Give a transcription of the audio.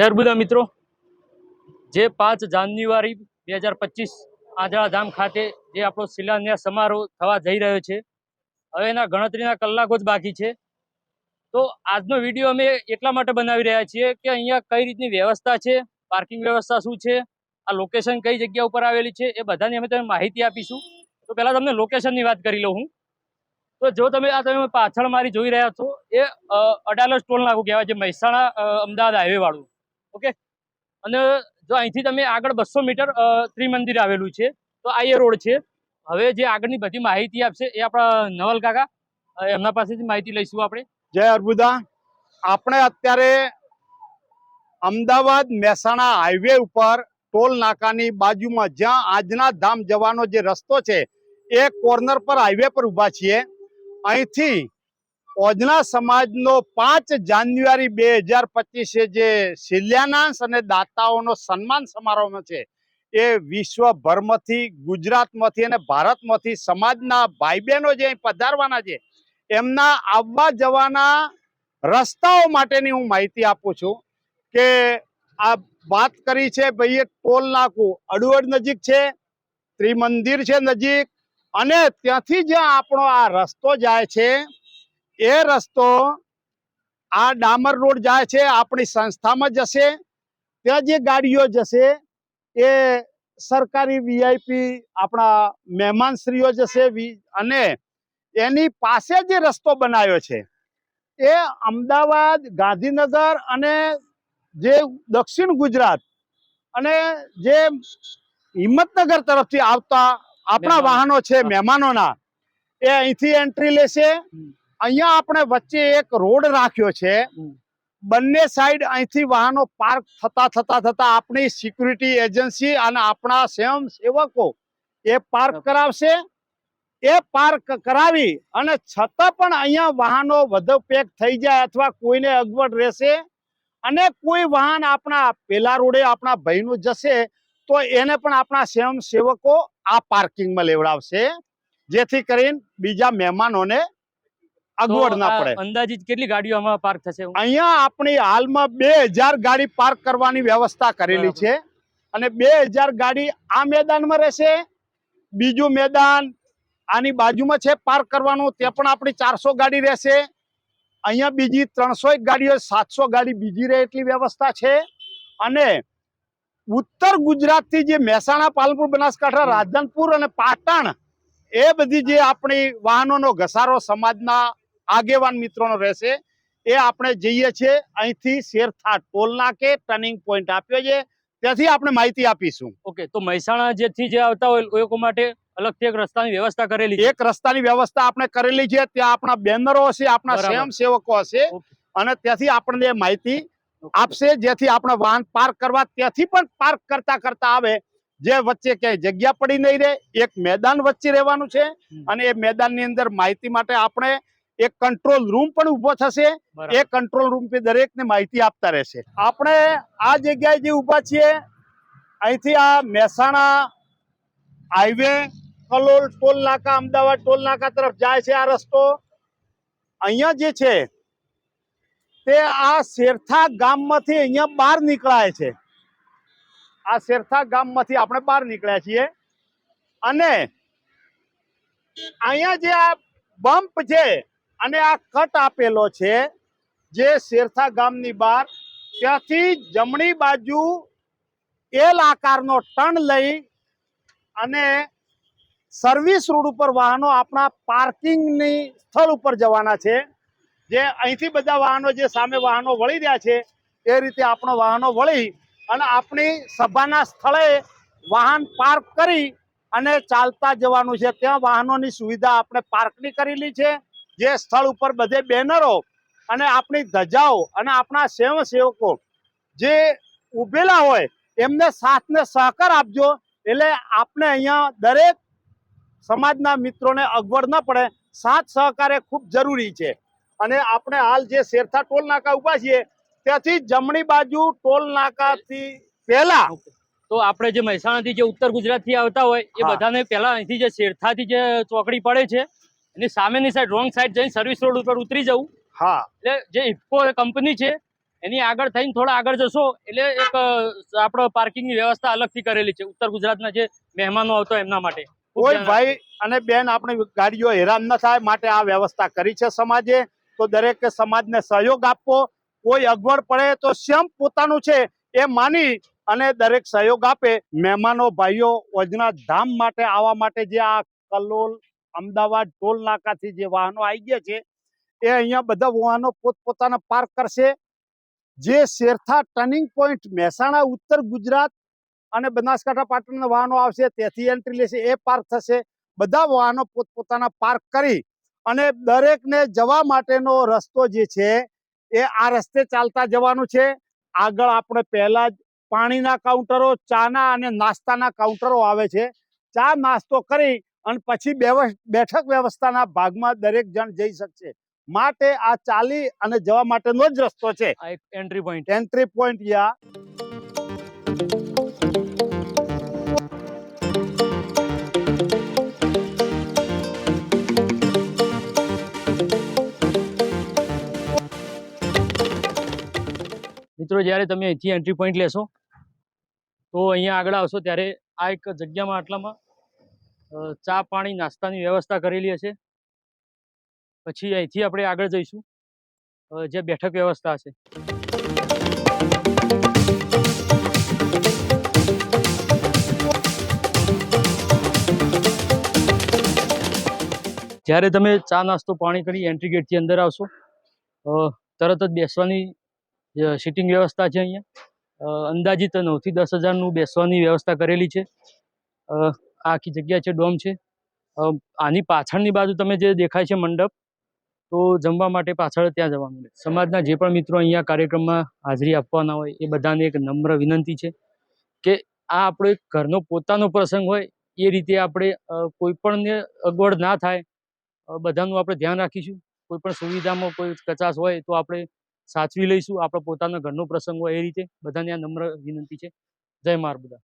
જય બધા મિત્રો. જે પાંચ જાન્યુઆરી બે હજાર પચીસ આંધળાધામ ખાતે જે આપણો શિલાન્યાસ સમારોહ થવા જઈ રહ્યો છે. હવે એના ગણતરીના કલાકો જ બાકી છે. તો આજનો વીડિયો અમે એટલા માટે બનાવી રહ્યા છીએ કે અહીંયા કઈ રીતની વ્યવસ્થા છે, પાર્કિંગ વ્યવસ્થા શું છે, આ લોકેશન કઈ જગ્યા ઉપર આવેલી છે એ બધાની અમે તમને માહિતી આપીશું. તો પહેલાં તમને લોકેશનની વાત કરી લઉં હું. તો જો તમે, આ તમે પાછળ મારી જોઈ રહ્યા છો એ અડાલજ ટોલ નાકું કહેવાય છે, મહેસાણા અમદાવાદ હાઈવે વાળું ઓકે? અને જો અહીંથી તમે આગળ બસો મીટર ત્રિમંદિર આવેલું છે, તો આ એ રોડ છે. હવે જે આગળની બધી માહિતી આપશે એ આપણા નવલ કાકા એમના પાસેથી માહિતી લઈશું આપણે. જય અર્બુદા. આપણે અત્યારે અમદાવાદ મહેસાણા હાઈવે ઉપર ટોલ નાકાની બાજુમાં જ્યાં આજના ધામ જવાનો જે રસ્તો છે, એ કોર્નર પર હાઈવે પર ઊભા છીએ. અહીંથી ઓજના સમાજનો પાંચ જાન્યુઆરી બે હજાર પચીસે જે શિલાન્યાસ અને દાતાઓનો સન્માન સમારોહ છે, એ વિશ્વભરમાંથી, ગુજરાતમાંથી અને ભારતમાંથી સમાજના ભાઈ બહેનો જે અહીં પધારવાના છે, એમના આવવા જવાના રસ્તાઓ માટેની હું માહિતી આપું છું કે આ વાત કરી છે ભાઈ એ ટોલ નાકું, અડુઅડ નજીક છે, ત્રિમંદિર છે નજીક અને ત્યાંથી જ્યાં આપણો આ રસ્તો જાય છે એ રસ્તો આ ડામર રોડ જાય છે આપણી સંસ્થામાં જશે ત્યાં જે ગાડીઓ જશે એ સરકારી વીઆઈપી આપણા મહેમાનશ્રીઓ જશે અને એની પાસે જે રસ્તો બનાવ્યો છે એ અમદાવાદ ગાંધીનગર અને જે દક્ષિણ ગુજરાત અને જે હિંમતનગર તરફથી આવતા આપણા વાહનો છે મહેમાનોના એ અહીંથી એન્ટ્રી લેશે. અહીંયા આપણે વચ્ચે એક રોડ રાખ્યો છે. બંને સાઈડ અહીંથી વાહનો પાર્ક થતા થતા થતા આપણી સિક્યુરિટી એજન્સી અને આપણા સ્વયં સેવકો એ પાર્ક કરાવશે. એ પાર્ક કરાવી અને છતાં પણ અહીંયા વાહનો વધુ પેક થઈ જાય અથવા કોઈને અગવડ રહેશે અને કોઈ વાહન આપણા પેલા રોડે આપણા ભાઈનું જશે તો એને પણ આપણા સ્વયં સેવકો આ પાર્કિંગમાં લેવડાવશે. જેથી કરીને બીજા મહેમાનોને અગવડ ના પડે. અંદાજિત કેટલી ગાડીઓ આમાં પાર્ક થશે અહીંયા આપણી હાલમાં બે હજાર ગાડી પાર્ક કરવાની વ્યવસ્થા કરેલી છે. અને બે હજાર ગાડી આ મેદાનમાં રહેશે બીજું મેદાન આની બાજુમાં છે પાર્ક કરવાનું તે પણ આપણી ચારસો ગાડી રહેશે. અહીંયા બીજી ત્રણસો એક ગાડીઓ સાતસો ગાડી બીજી રહે એટલી વ્યવસ્થા છે. અને ઉત્તર ગુજરાતથી જે મહેસાણા પાલનપુર બનાસકાંઠા રાજનપુર રાધનપુર અને પાટણ એ બધી જે આપણી વાહનોનો ઘસારો સમાજના આગેવાન મિત્રોનો રહેશે. એ આપણે જઈએ છીએ અહીંથી શેરથા ટોલ નાકે ટર્નિંગ પોઈન્ટ આપ્યો છે. ત્યાંથી આપણે માહિતી આપીશું. ઓકે તો મહેસાણા જેથી જે આવતા હોય લોકો માટે અલગથી એક રસ્તાની વ્યવસ્થા કરેલી છે. એક રસ્તાની વ્યવસ્થા આપણે કરેલી છે. ત્યાં આપણા બેનરો હશે આપણા. સ્વયંસેવકો હશે અને ત્યાંથી આપણને માહિતી આપશે. જેથી આપણે વાહન પાર્ક કરવા ત્યાંથી પણ પાર્ક કરતા કરતા આવે. જે વચ્ચે ક્યાંય જગ્યા પડી નહીં રહે એક મેદાન વચ્ચે રહેવાનું છે અને એ મેદાનની અંદર માહિતી માટે આપણે એક કંટ્રોલ રૂમ પણ ઊભો થશે. એ કંટ્રોલ રૂમથી દરેકને માહિતી આપતા રહેશે. આપણે આ જગ્યાએ જે ઊભા છીએ અહીંથી આ મહેસાણા હાઈવે કલોલ ટોલ નાકા અમદાવાદ ટોલ નાકા તરફ જાય છે આ રસ્તો. અહીંયા જે છે તે આ શેરથા ગામમાંથી અહીંયા બહાર નીકળાય છે. આ શેરથા ગામમાંથી આપણે બહાર નીકળ્યા છીએ. અને અહીંયા જે આ બમ્પ છે અને આ કટ આપેલો છે જે શેરથા ગામની બહાર. ત્યાંથી જમણી બાજુ એલ આકારનો ટર્ન લઈ અને સર્વિસ રોડ ઉપર વાહનો આપણા પાર્કિંગની સ્થળ ઉપર જવાના છે. જે અહીંથી બધા વાહનો જે સામે વાહનો વળી રહ્યા છે, એ રીતે આપણો વાહનો વળી અને આપણી સભાના સ્થળે વાહન પાર્ક કરી અને ચાલતા જવાનું છે. ત્યાં વાહનોની સુવિધા આપણે પાર્કની કરેલી છે. જે સ્થળ ઉપર બધે બેનરો અને આપણી ધજાઓ અને આપણા સ્વયંસેવકો જે ઉભેલા હોય એમને સાથને સહકાર આપજો. એટલે આપણે અહીંયા દરેક સમાજના મિત્રોને અગવડ ન પડે. સાથ સહકાર એ ખૂબ જરૂરી છે. અને આપણે હાલ જે શેરથા ટોલ નાકા ઊભા છીએ ત્યાંથી જમણી બાજુ ટોલ નાકાથી પહેલા તો આપણે જે મહેસાણાથી જે ઉત્તર ગુજરાતથી આવતા હોય એ બધાને પહેલા અહીંથી જે શેરથાથી જે ચોકડી પડે છે એની સામેની સાઈડ રોંગ સાઈડ જઈને સર્વિસ રોડ ઉપર ઉતરી જવું. હા. એટલે જે ઇફકો કંપની છે એની આગળ થઈને થોડા આગળ જશો એટલે એક આપણો પાર્કિંગની વ્યવસ્થા અલગથી કરેલી છે. ઉત્તર ગુજરાતના જે મહેમાનો આવતો એમના માટે. કોઈ ભાઈ અને બેન આપણી ગાડીઓ હેરાન ન થાય માટે આ વ્યવસ્થા કરી છે સમાજે. તો દરેક સમાજને સહયોગ આપવો. કોઈ અગવડ પડે તો સ્વયં પોતાનું છે એ માની અને દરેક સહયોગ આપે. મહેમાનો ભાઈઓ ઓજના ધામ માટે આવવા માટે જે આ કલોલ અમદાવાદ ટોલ નાકાથી જે વાહનો આવી ગયા છે, એ અહીંયા બધા વાહનો પોતપોતાના પાર્ક કરશે. જે શેરથા ટર્નિંગ પોઈન્ટ મહેસાણા, ઉત્તર ગુજરાત અને બનાસકાંઠા પાટણના વાહનો આવશે તેથી એન્ટ્રી લેશે, એ પાર્ક થશે. બધા વાહનો પોતપોતાના પાર્ક કરી અને દરેકને જવા માટેનો રસ્તો જે છે, એ આ રસ્તે ચાલતા જવાનું છે. આગળ આપણે પહેલા જ પાણીના કાઉન્ટરો ચાના અને નાસ્તાના કાઉન્ટરો આવે છે. ચા નાસ્તો કરી અને પછી બેઠક વ્યવસ્થાના ભાગમાં દરેક જણ જઈ શકશે. માટે આ ચાલી અને જવા માટેનો જ રસ્તો છે. આ એક એન્ટ્રી પોઈન્ટ એન્ટ્રી પોઈન્ટ યા મિત્રો જ્યારે તમે અહીંથી એન્ટ્રી પોઈન્ટ લેશો તો અહીંયા આગળ આવશો ત્યારે આ એક જગ્યામાં આટલામાં ચા પાણી નાસ્તાની વ્યવસ્થા કરેલી હશે. પછી અહીંથી આપણે આગળ જઈશું. જે બેઠક વ્યવસ્થા છે જ્યારે તમે ચા નાસ્તો પાણી કરી એન્ટ્રી ગેટથી અંદર આવશો તરત જ બેસવાની સિટિંગ વ્યવસ્થા છે અહીંયા. અંદાજિત નવથી દસ હજારનું બેસવાની વ્યવસ્થા કરેલી છે. આખી જગ્યા છે, ડોમ છે. આની પાછળની બાજુ તમે જે દેખાય છે મંડપ, તો જમવા માટે પાછળ ત્યાં જવાનું છે. સમાજના જે પણ મિત્રો અહીંયા કાર્યક્રમમાં હાજરી આપવાના હોય, એ બધાને એક નમ્ર વિનંતી છે કે આ આપણો એક ઘરનો પોતાનો પ્રસંગ હોય, એ રીતે આપણે કોઈપણને કોઈ પણને અગવડ ના થાય બધાનું આપણે ધ્યાન રાખીશું. કોઈ પણ સુવિધામાં કોઈ કચાશ હોય, તો આપણે સાચવી લઈશું. આપણો પોતાના ઘરનો પ્રસંગ હોય, એ રીતે બધાને આ નમ્ર વિનંતી છે. જય માર બધા